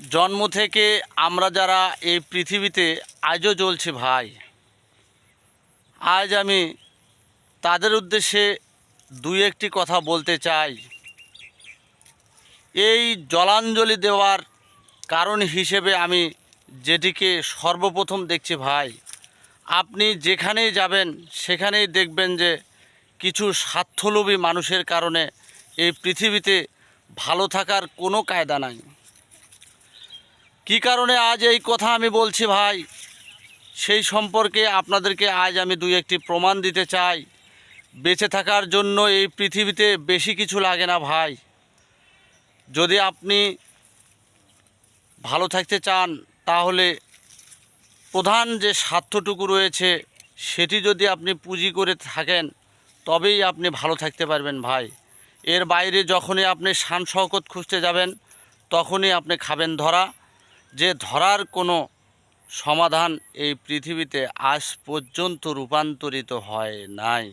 জন্ম থেকে আমরা যারা এই পৃথিবীতে আজও চলছি ভাই, আজ আমি তাদের উদ্দেশ্যে দুই একটি কথা বলতে চাই। এই জলাঞ্জলি দেওয়ার কারণ হিসেবে আমি যেটিকে সর্বপ্রথম দেখছি ভাই, আপনি যেখানেই যাবেন সেখানেই দেখবেন যে কিছু স্বার্থলোভী মানুষের কারণে এই পৃথিবীতে ভালো থাকার কোনো কায়দা নাই। কী কারণে আজ এই কথা আমি বলছি ভাই? সেই সম্পর্কে আপনাদেরকে আজ আমি দুই একটি প্রমাণ দিতে চাই। বেঁচে থাকার জন্য এই পৃথিবীতে বেশি কিছু লাগে না ভাই। যদি আপনি ভালো থাকতে চান, তাহলে প্রধান যে স্বার্থটুকু রয়েছে, সেটি যদি আপনি পুঁজি করে থাকেন, তবেই আপনি ভালো থাকতে পারবেন ভাই। এর বাইরে যখনই আপনি শান শওকত খুঁজতে যাবেন, তখনই আপনি খাবেন ধরা। যে ধরার কোনো সমাধান এই পৃথিবীতে আজ পর্যন্ত রূপান্তরিত হয় নাই।